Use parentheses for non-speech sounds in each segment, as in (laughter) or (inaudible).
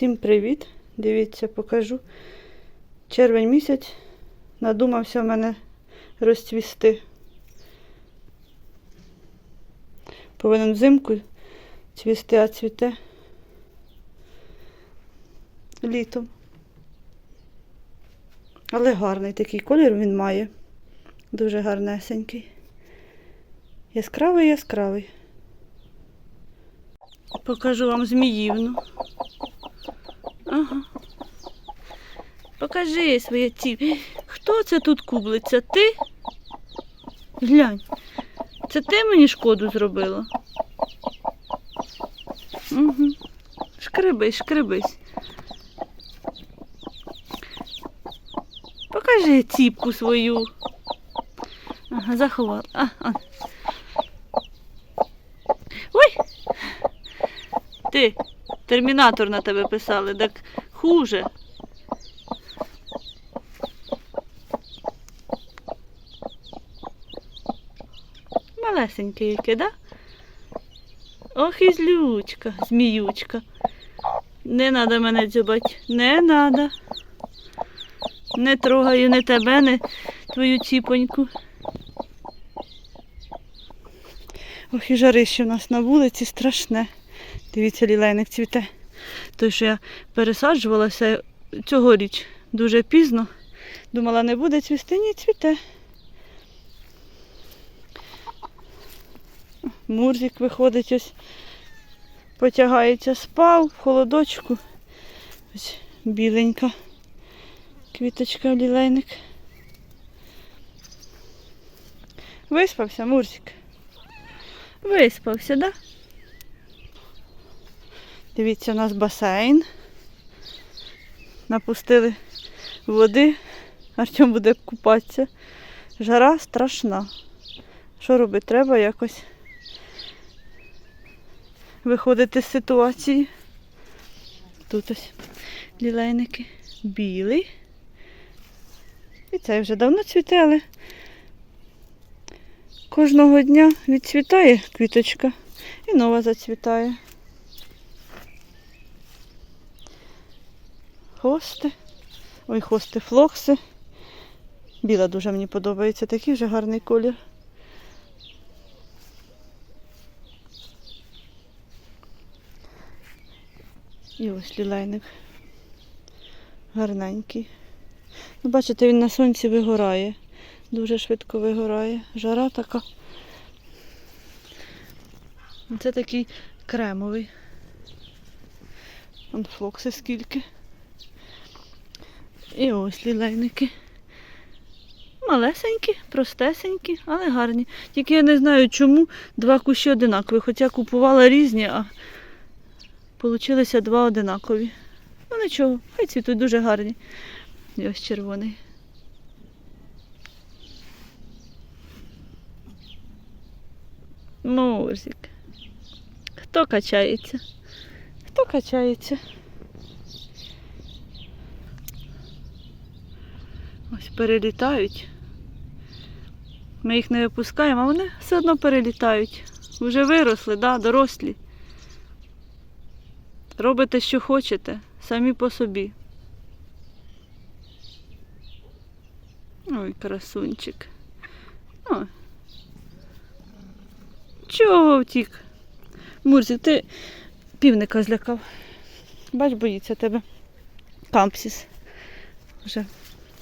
Всім привіт! Дивіться, покажу. Червень місяць надумався в мене розцвісти. Повинен взимку цвісти, а цвіте літом. Але гарний такий колір він має. Дуже гарнесенький. Яскравий, яскравий. Покажу вам зміївну. Ага. Покажи своє ці. Хто це тут кублиться? Ти? Глянь. Це ти мені шкоду зробила? Угу. Шкребись, шкребись. Покажи ціпку свою. Ага, заховала. А, а. Ой! Ти, термінатор на тебе писали, так хуже. Малесеньке яке, да? Ох і злючка, зміючка. Не треба мене дзьобати, не треба. Не трогаю не тебе, не твою ціпоньку. Ох, і жарище в нас на вулиці страшне. Дивіться, лілейник цвіте. Той, що я пересаджувалася цьогоріч дуже пізно. Думала, не буде цвісти, ні цвіте. Мурзик виходить ось, потягається, спав в холодочку. Ось біленька квіточка лілейник. Виспався, Мурзик? Виспався, да? Дивіться, у нас басейн. Напустили води. Артем буде купатися. Жара страшна. Що робити? Треба якось виходити з ситуації. Тут ось лілейники. Білий. І цей вже давно цвіте, але кожного дня відцвітає квіточка і нова зацвітає. Хости. Ой, хости, флокси. Біла дуже мені подобається, такий вже гарний колір. І ось лілейник. Гарненький. Ну, бачите, він на сонці вигорає. Дуже швидко вигорає. Жара така. Це такий кремовий. Флокси скільки. І ось лілейники. Малесенькі, простесенькі, але гарні. Тільки я не знаю, чому два кущі одинакові. Хоча купувала різні, а получилися два одинакові. Ну нічого, хай цвітуть дуже гарні. І ось червоний. Мурзик. Хто качається? Хто качається? Ось перелітають. Ми їх не випускаємо, а вони все одно перелітають. Вже виросли, да, дорослі. Робите, що хочете, самі по собі. Ой, красунчик. Ой. Чого втік? Мурзик, ти півника злякав. Бач, боїться тебе. Кампсіс. Вже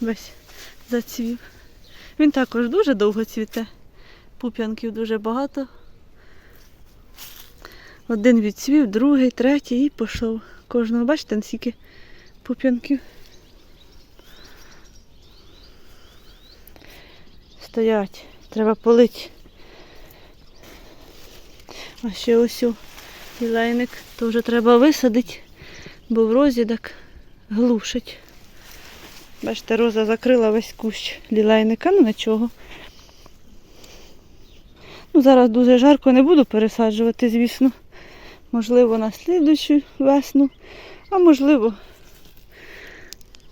весь зацвів. Він також дуже довго цвіте. Пуп'янків дуже багато. Один відцвів, другий, третій і пішов. Кожного, бачите, скільки пуп'янків. Стоять, треба полити. А ще ось лілейник теж треба висадити, бо в розі так глушить. Бачите, роза закрила весь кущ лілейника, ну нічого. Ну, зараз дуже жарко, не буду пересаджувати, звісно. Можливо, на слідущу весну, а можливо,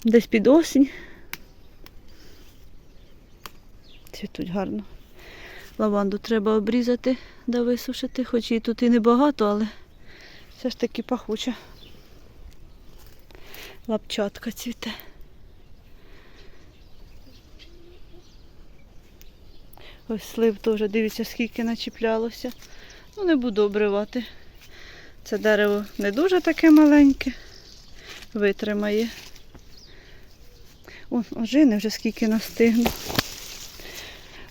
десь під осінь. Цвітуть гарно. Лаванду треба обрізати да висушити, хоч її тут і небагато, але все ж таки пахуча. Лапчатка цвіте. Ось слив теж, дивіться, скільки начіплялося. Ну, не буду обривати. Це дерево не дуже таке маленьке, витримає. О, ожини вже скільки настигну.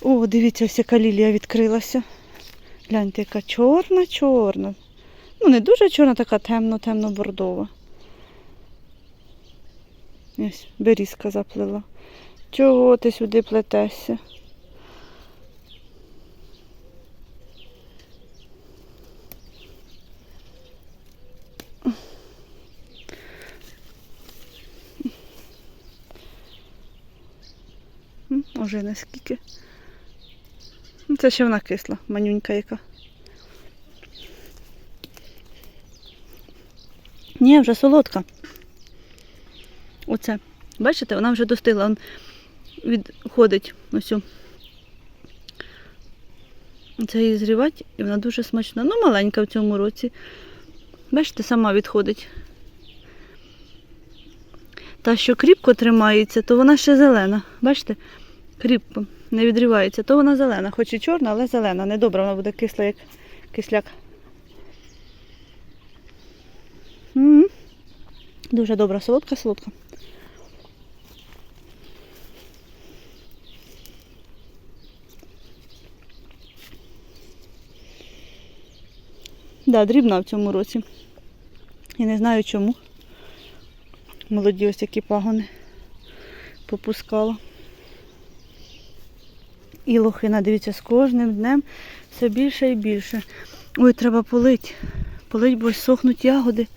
О, дивіться, ось яка лілія відкрилася. Гляньте, яка чорна, чорна. Ну, не дуже чорна, така темно-темно-бордова. Ось, берізка заплила. Чого ти сюди плетешся? М, Уже наскільки. Ну, Це ще вона кисла, манюнька яка. Ні, вже солодка. Оце. Бачите, вона вже достигла. Он відходить ось. Це її зрівати, і вона дуже смачна. Ну, маленька в цьому році. Бачите, сама відходить. Та, що кріпко тримається, то вона ще зелена. Бачите? Кріпко не відривається. То вона зелена, хоч і чорна, але зелена. Недобра, вона буде кисла, як кисляк. М. Дуже добра, солодка, солодка. Да, дрібна в цьому році. І не знаю чому. Молоді ось які пагони попускала. І лохина, дивіться, з кожним днем все більше і більше. Ой, треба полить. Полить, бо сохнуть ягоди.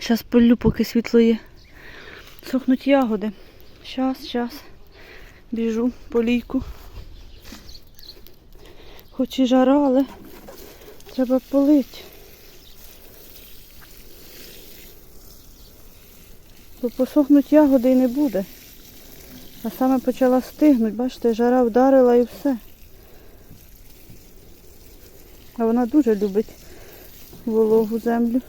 Зараз полю, поки світло є. Сохнуть ягоди. Щас, щас. Біжу по лійку. Хоч і жара, але треба полить. Бо посохнуть ягоди і не буде. А саме почала стигнути, бачите, жара вдарила і все. А вона дуже любить вологу землю.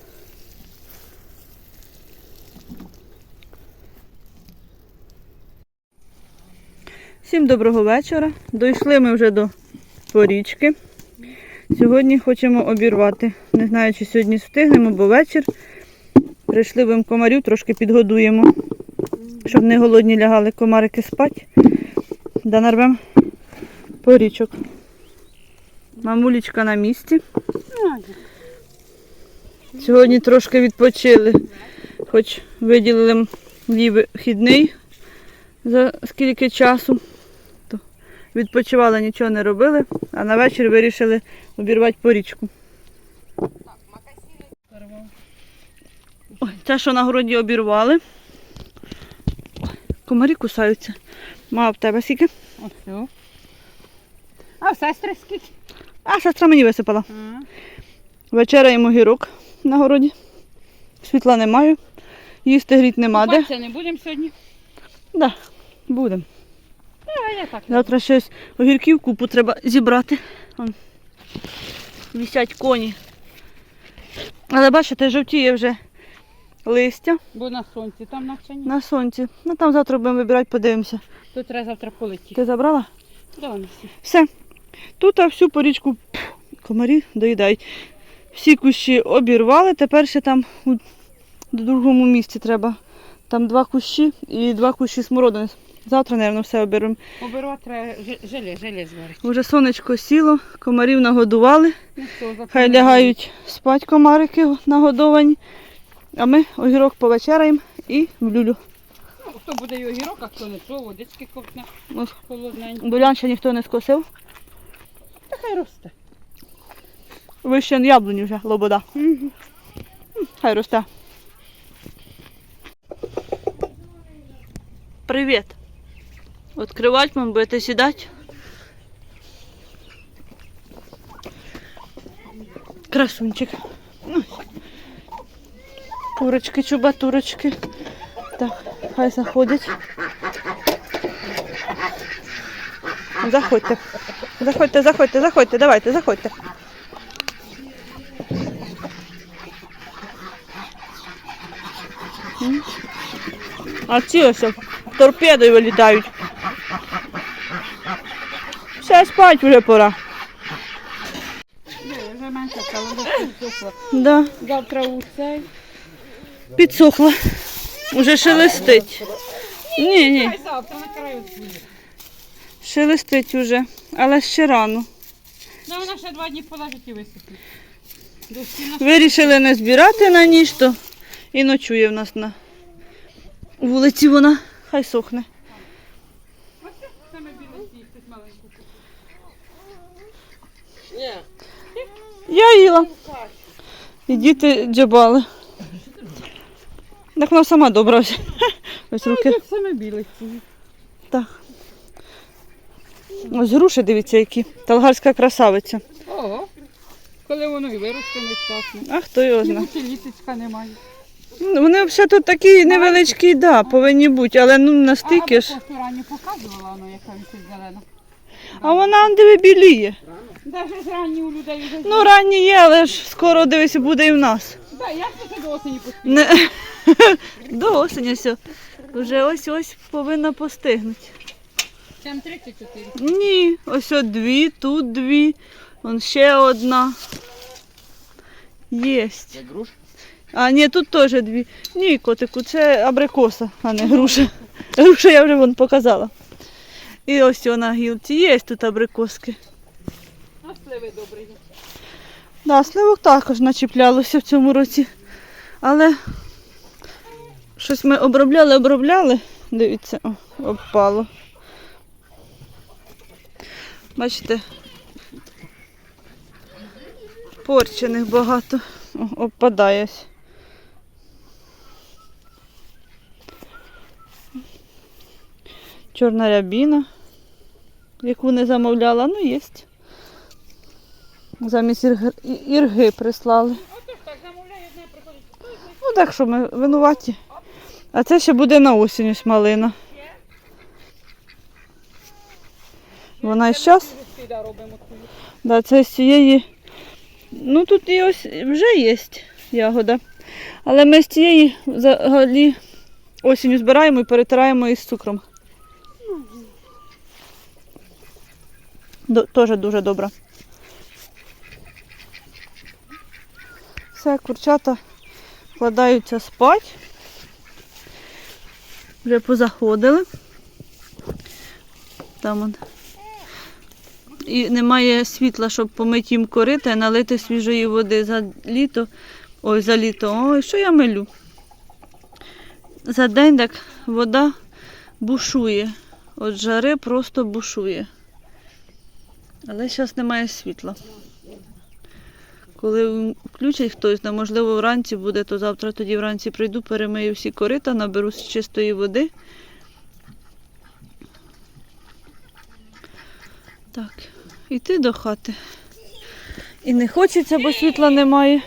Всім доброго вечора. Дійшли ми вже до порічки. Сьогодні хочемо обірвати. Не знаю, чи сьогодні встигнемо, бо вечір. Прийшли бим комарів, трошки підгодуємо, щоб не голодні лягали комарики спати. Да нарвем порічок. Мамулечка на місці. Сьогодні трошки відпочили, хоч виділили їй вихідний за скільки часу. То відпочивали, нічого не робили, а на вечір вирішили обірвати порічку. Ой, це, що на городі обірвали. Комарі кусаються. Мама в тебе скільки? Ось. А в сестри скільки? А, сестра мені висипала. Вечеряємо гірок на городі. Світла немає. Їсти гріть нема де. Купатися не будемо сьогодні. Да, будемо. А я так. Завтра щось огірків купу треба зібрати. Вон, висять коні. Але бачите, жовтіє вже листя Бо на сонці там навчання. на сонці. Ну там завтра будемо вибирати, подивимося. Тут треба завтра полетіти. Ти забрала? Да, вони. Все. Тут всю порічку комарі доїдають. Всі кущі обірвали, тепер ще там у другому місці треба. Там два кущі і два кущі смородини. Завтра, мабуть, все оберемо. Обирати треба же- желе, желе зварити. Уже сонечко сіло, комарів нагодували. Ну, завтра Хай лягають спать комарики нагодовані. А ми огірок повечеряємо і в люлю. Ну, хто буде огірок, а хто не то, водички ковтне холодненько. Булян ще ніхто не скосив. Та хай росте. Вище яблуні вже, лобода. М, Хай росте. Привіт. Відкривати вам будете сідати. Красунчик. Курочки, чубатурочки. Так, хай заходять. Заходьте. Заходьте, заходьте, заходьте, давайте, заходьте. А ці ось торпедою вилітають. Все, спать вже пора. Да, Завтра у цей. Підсохла. Уже шелестить. Ні, ні, завтра на краю шелестить уже, але ще рано. Ну, вона ще два дні полежить і висохне. Вирішили не збирати на ніч, то і ночує в нас на вулиці вона. Хай сохне. Я їла. І діти джабали. Так вона сама добра. (laughs) ось. Ось руки. Як саме сісти. Так. Ось груші, дивіться, які. Талгарська красавиця. Ого. Коли воно і виросте не. А хто його знає? бути літочка немає. Ну, Вони взагалі тут такі невеличкі, да, повинні бути, але ну настільки ж. А ранню показувала воно, яка висить зелена. А вона диви біліє. Навіть ранні у людей вже. Ну ранні є, але ж скоро дивись, буде і в нас. Да, як це до осені поспіє? (laughs) До осені все. Вже ось ось повинна постигнути. Там 34. Ні, ось от дві, тут дві, вон ще одна. Єсть. А, ні, тут теж дві. Ні, котику, це абрикоса, а не груша. Груша я вже вон показала. І ось вона гілці. Є тут абрикоски. А сливи добрі. Да, сливок також начіплялося в цьому році. Але щось ми обробляли, обробляли. Дивіться, о, обпало. Бачите, порчених багато. О, обпадає. Чорна рябіна, яку не замовляла, ну є. Замість ірги, ірги прислали. Ну так що ми винуваті. А це ще буде на осінь ось малина. Вона і зараз. Да, це з цієї. Ну тут і ось вже є ягода. Але ми з цієї взагалі осінню збираємо і перетираємо із цукром. Теж дуже добра. Все, курчата вкладаються спать. Вже позаходили. Там он. І немає світла, щоб помити їм корити, і налити свіжої води за літо. Ой, за літо. Ой, що я милю? За день так вода бушує. От жари просто бушує. Але зараз немає світла. Коли включить хтось, ну, можливо, вранці буде, то завтра тоді вранці прийду, перемию всі корита, наберу з чистої води. Так, іти до хати. І не хочеться, бо світла немає.